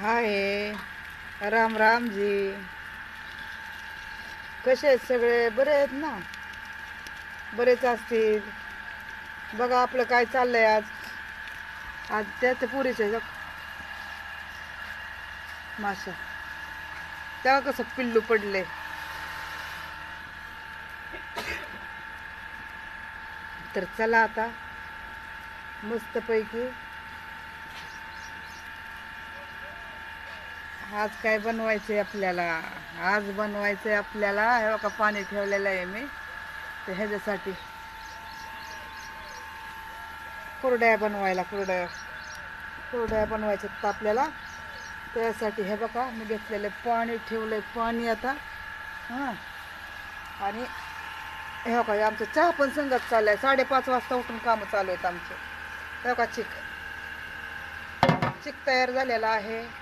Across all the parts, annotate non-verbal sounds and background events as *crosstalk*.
हाय. राम राम जी. कसे आहेत सगळे? बरे आहेत ना? बरेच असतील. बघा आपलं काय चाललंय आज. आज त्याच पुरीचे माशा. तेव्हा कसं पिल्लू पडले. तर चला आता. मस्तपैकी आज काय बनवायचंय आपल्याला? आज बनवायचंय आपल्याला हे बघा पाणी ठेवलेलं आहे मी. तर ह्याच्यासाठी कुरड्या बनवायला कुरड्या कुरड्या बनवायच्या आहेत आपल्याला? त्यासाठी हे बघा मी घेतलेलं पाणी ठेवलंय पाणी आता. हां. आणि हे बघा हे आमचं चहा पण संगत चालू आहे साडेपाच वाजता उठून कामं चालू आहेत आमचे. हे बघा चिक. चिक तयार झालेला आहे.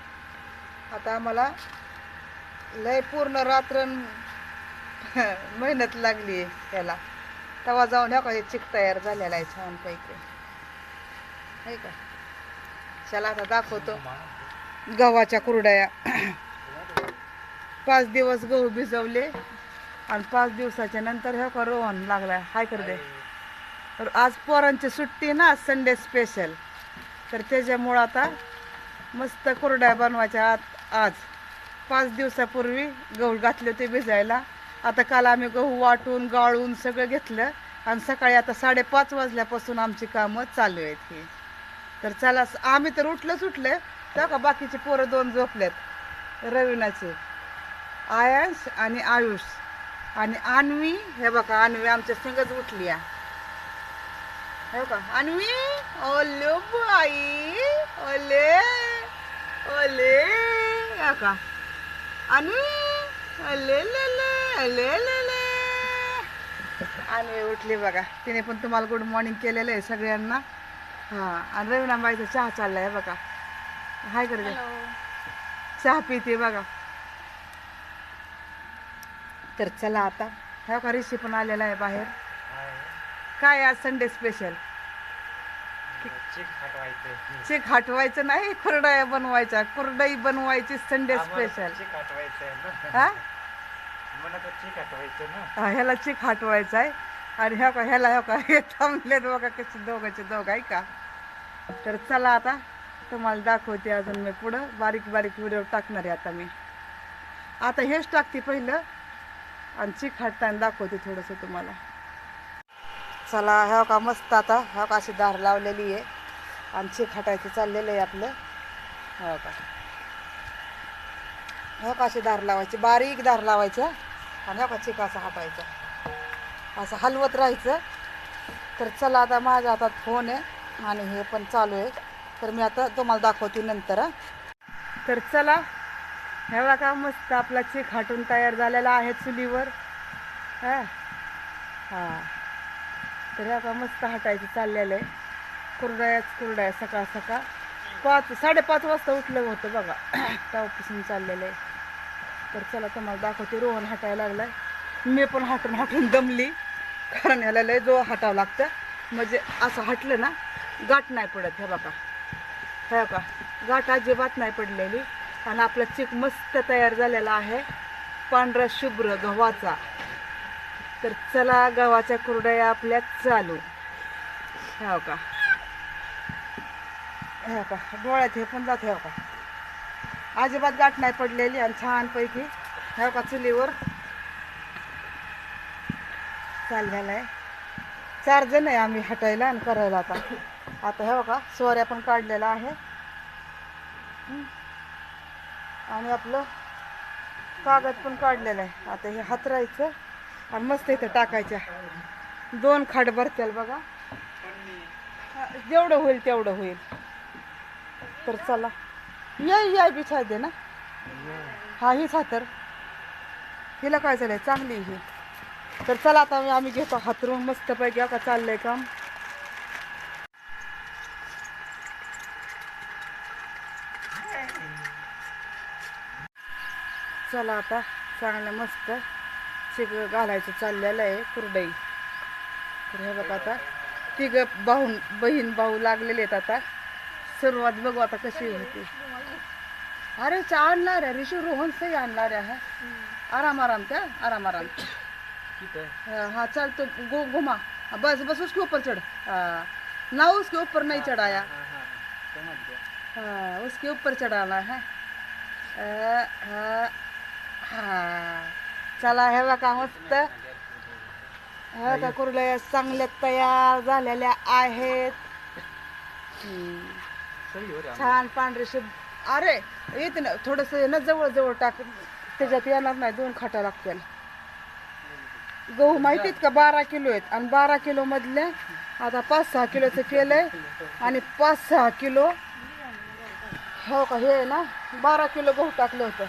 आता आम्हाला लय पूर्ण रात्र *laughs* मेहनत लागली आहे त्याला. तेव्हा जाऊन ह्या का हे चिक तयार झालेला आहे छानपैकी. आहे का? चला आता दाखवतो. गव्हाच्या कुरड्या. पाच दिवस गहू भिजवले आणि पाच दिवसाच्या नंतर ह्या का रोहन लागला. हाय कर दे तर आज पोरांची सुट्टी ना संडे स्पेशल तर त्याच्यामुळं आता मस्त कुरड्या बनवायच्या. आत आज पाच दिवसापूर्वी गहू घातले होते भिजायला. आता काल आम्ही गहू वाटून गाळून सगळं घेतलं आणि सकाळी आता साडेपाच वाजल्यापासून आमची कामं चालू आहेत ही. तर चला स- आम्ही तर उठलंच उठले तर का बाकीचे पोरं दोन झोपलेत. रविनाचे आयांश आणि आयुष. आणि अन्वी हे बघा अन्वी आमच्या संगच उठली आहे हे का अन्वी ओले बाई ओले ओले का? ओले ले ले ओले ले ले अन्वी उठली बघा. तिने पण तुम्हाला गुड मॉर्निंग केलेलं आहे सगळ्यांना. हां आणि रविनाबाईचा चहा चाललाय हे बघा. हाय कर दे चहा पिते बघा. तर चला आता. ह्या का ऋषी पण आलेला आहे बाहेर. काय आज संडे स्पेशल चिक हटवायचं नाही कुरडया बनवायच्या. कुरडई बनवायची संडे स्पेशल हा? ह्याला चिक हटवायचा आहे. आणि ह्या का ह्याला ह्या का हे थांबलेत बघा कसे दोघांचे दोघ आहे का तर चला आता तुम्हाला दाखवते अजून मी पुढं. बारीक बारीक व्हिडिओ टाकणार आहे आता मी. आता हेच टाकते पहिलं. आणि चिक हटताना दाखवते थोडंसं तुम्हाला. चला ह्या का मस्त आता ह्या का अशी दार लावलेली आहे. आणि खटायचं हटायचं चाललेलं आहे आपलं. हो का? हो का अशी दार लावायची? बारीक दार लावायचं आणि हो का चिका असं हटायचं असं हलवत राहायचं. तर चला आता माझ्या हातात फोन आहे आणि हे पण चालू आहे. तर मी आता तुम्हाला दाखवते नंतर तर चला हे बघा मस्त आपला चिक हाटून तयार झालेला आहे चुलीवर हा? हा. तर हे बघा मस्त हटायचं चाललेलं आहे. कुरड्याच कुरड्या सकाळ सकाळ. पाच साडेपाच वाजता उठलं होतं बघा. *clears throat* तावपासून चाललेलं आहे. तर चला तुम्हाला दाखवते रोहन हटायला लागलाय. मी पण हटून हटून दमली. कारण ह्याला लय जो हटावं लागतं. म्हणजे असं हटलं ना गाठ नाही पडत हे बघा. हे का गाठ अजिबात नाही पडलेली. आणि आपला चिक मस्त तयार झालेला आहे. पांढरा शुभ्र गव्हाचा. तर चला गव्हाच्या कुरड्या आपल्या चालू. हो का हो का? डोळ्यात हे पण जात हो का? अजिबात गाठ नाही पडलेली आणि छानपैकी हो का चुलीवर चाललेलं आहे चार जण आहे आम्ही हटायला आणि करायला आता. आता हे का? सोऱ्या पण काढलेला आहे. आणि आपलं कागद पण काढलेलं आहे. आता हे हातरायचं आणि मस्त इथं टाकायच्या. दोन खाड भरतील बघा. जेवढं होईल तेवढं होईल. तर चला. ये या बी दे ना. हा हीच हातर हिला काय झालंय? चांगली ही. तर चला आता आम्ही- घेतो हातरून मस्त पैकी का चाललंय काम. चला आता चांगलं मस्त चिक घालायचं चाललेलं आहे कुरडई. तर हे बघा आता तिघ भाऊ बहीण भाऊ लागलेले आहेत आता. सुरुवात बघू आता कशी होती. अरे चा आणणार आहे. ऋषी रोहन से आणणार आहे. आराम आराम क्या आराम आराम है हाँ हाँ, चल तो घु घुमा. बस बस उसके ऊपर चढ़. हाँ, ना उसके ऊपर नहीं चढ़ाया. हाँ उसके ऊपर चढ़ाना है. हाँ, हाँ. चला हे बघा मस्त. हे कुरडया चांगल्या तयार झालेल्या आहेत. छान पांढरे शुभ अरे येते ना थोडस ना जवळ जवळ टाक. त्याच्यात येणार नाही दोन खाटा लागतील. गहू माहितीत का बारा किलो आहेत. आणि बारा किलो मधले आता पाच सहा किलोचं केलंय. आणि पाच सहा किलो हो का हे आहे ना बारा किलो गहू टाकलं होतं.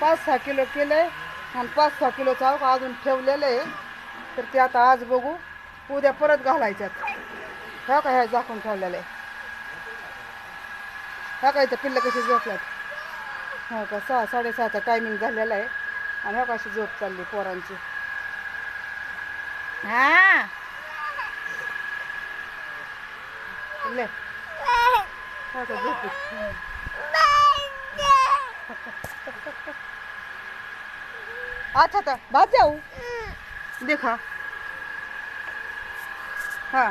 पाच सहा किलो केलंय आणि पाच सहा किलोचं हो का अजून ठेवलेलं आहे. तर ते आता आज बघू उद्या परत घालायच्यात. हो का ह्या झाकून ठेवलेलं आहे. सकाळी तर पिल्लं कशी झोपल्यात? हो का सहा साडेसहाचा टायमिंग झालेला आहे. आणि हो कशी झोप चालली पोरांची. हा? ले. हो अच्छा तर बात जाऊ. देखा. हाँ.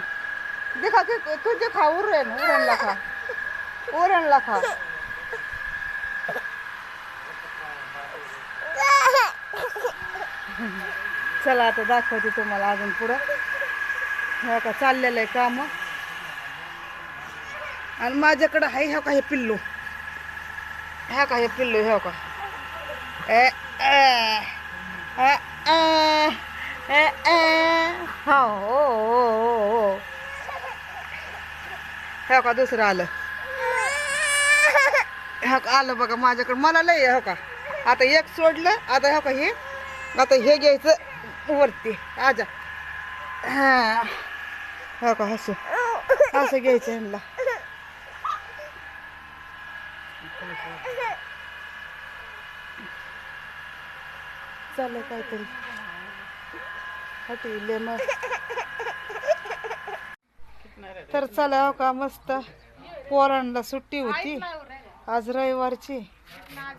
देखा कि तू देखा उरण उरण लखा उरण लखा चला आता दाखवते तुम्हाला अजून पुढं. हे का चाललेलं आहे काम. आणि माझ्याकडं आहे ह्या का हे पिल्लू. ह्या का हे पिल्लू ह्या का ए ए ए ए हो हो हो हो हो. ह्या का दुसरं आलं. हो का आलं बघा माझ्याकडे. मला लय हो का? आता एक सोडलं आता हो का हे? आता हे घ्यायचं वरती. आजा. हा. हो का हसू असं घ्यायचं ह्यांना. चाललं काहीतरी. हटविले मग. तर चला हो का मस्त. पोरांना सुट्टी होती. आज रविवारची.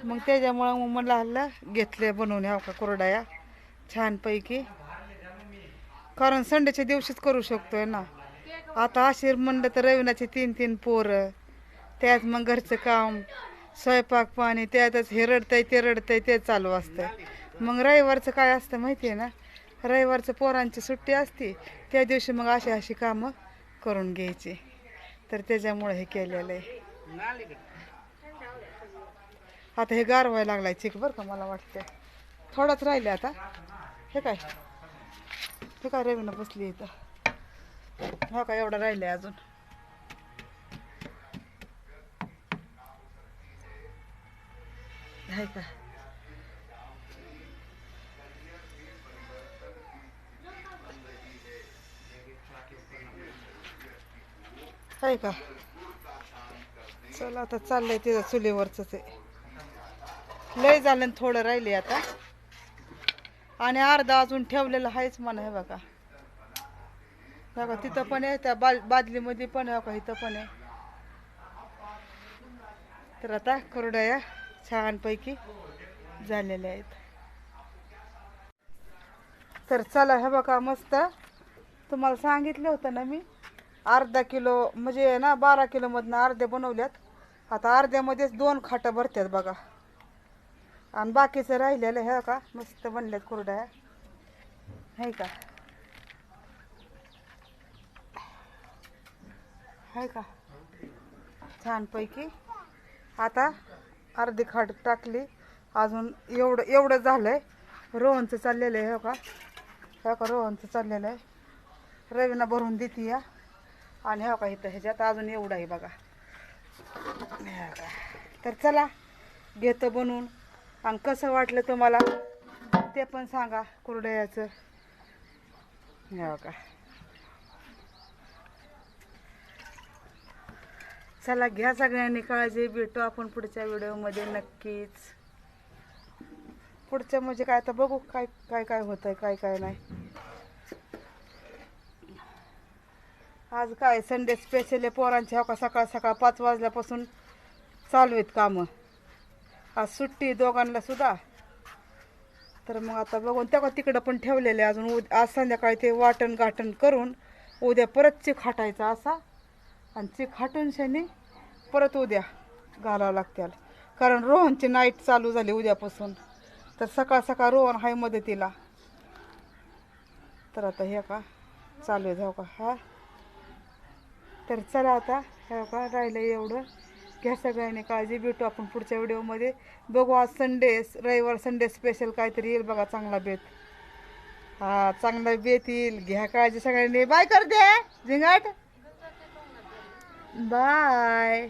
मग त्याच्यामुळं मग मला हल्ला घेतले बनवून हो का कुरडाया. छानपैकी. कारण संडेच्या दिवशीच करू शकतोय ना. आता अशीर म्हणलं तर रविनाचे तीन तीन पोरं. त्यात मग घरचं काम स्वयंपाक पाणी त्यातच हे रडतंय ते रडतंय ते चालू असतं मग रविवारचं काय असतं माहिती आहे ना? रविवारचं पोरांची सुट्टी असते. त्या दिवशी मग अशी अशी कामं करून घ्यायची. तर त्याच्यामुळे हे केलेलं आहे. आता हे गार व्हायला लागलाय चिक बरं का मला वाटतंय. थोडाच राहिले आता. हे काय? हे काय रवीनं बसली इथं? हो का एवढं राहिलंय अजून. आहे का? आहे का? चला आता चाललंय तिथं चुलीवरच आहे. लय झालं थोडं राहिले आता. आणि अर्धा अजून ठेवलेलं आहेच म्हणा हे बघा. बघा तिथं पण आहे त्या बा बादलीमध्ये पण आहे बघा इथं पण आहे. तर आता कुरडया छानपैकी झालेल्या आहेत. तर चला हे बघा मस्त. तुम्हाला सांगितलं होतं ना मी अर्धा किलो म्हणजे ना बारा किलोमधनं अर्धे बनवल्यात. आता अर्ध्यामध्येच दोन खाटं भरतात बघा. आणि बाकीचं राहिलेलं हे का मस्त बनल्यात कुरड्या. आहे का? आहे का? छानपैकी. आता अर्धी खाट टाकली. अजून एवढं एवढं झालंय. रोहनचं चाललेलं आहे हो का हो का रोहनचं चाललेलं आहे. रवीना भरून देते या. आणि हो का इथं ह्याच्यात अजून एवढं आहे बघा. हे का. तर चला घेतं बनवून. आणि कसं वाटलं तुम्हाला? ते पण सांगा कुरडयाचं. हो का? चला घ्या सगळ्यांनी काळजी. भेटू आपण पुढच्या व्हिडिओमध्ये नक्कीच. पुढच्या म्हणजे काय? आता बघू काय काय काय होतंय काय काय नाही. आज काय? संडे स्पेशल आहे पोरांच्या हो का? सकाळ सकाळ पाच वाजल्यापासून चालू आहेत कामं. आज सुट्टी दोघांना सुद्धा. तर मग आता बघून त्या तिकडं पण ठेवलेले अजून. उद आज संध्याकाळी ते वाटण गाटण करून उद्या परत चिक हाटायचा असा. आणि चिक हाटून शनी परत उद्या घालावं लागतील कारण रोहनची नाईट चालू झाली उद्यापासून. तर सकाळ सकाळ रोहन हाय मदतीला. तर आता हे का चालू आहे जाऊ का? हा. तर चला आता हे का राहिलं एवढं. घ्या सगळ्यांनी काळजी भेटू आपण पुढच्या व्हिडिओमध्ये. बघू आज संडे रविवार संडे स्पेशल काहीतरी येईल बघा चांगला बेत हा चांगला बेत येईल. घ्या काळजी सगळ्यांनी. बाय करते. झिंगाट. बाय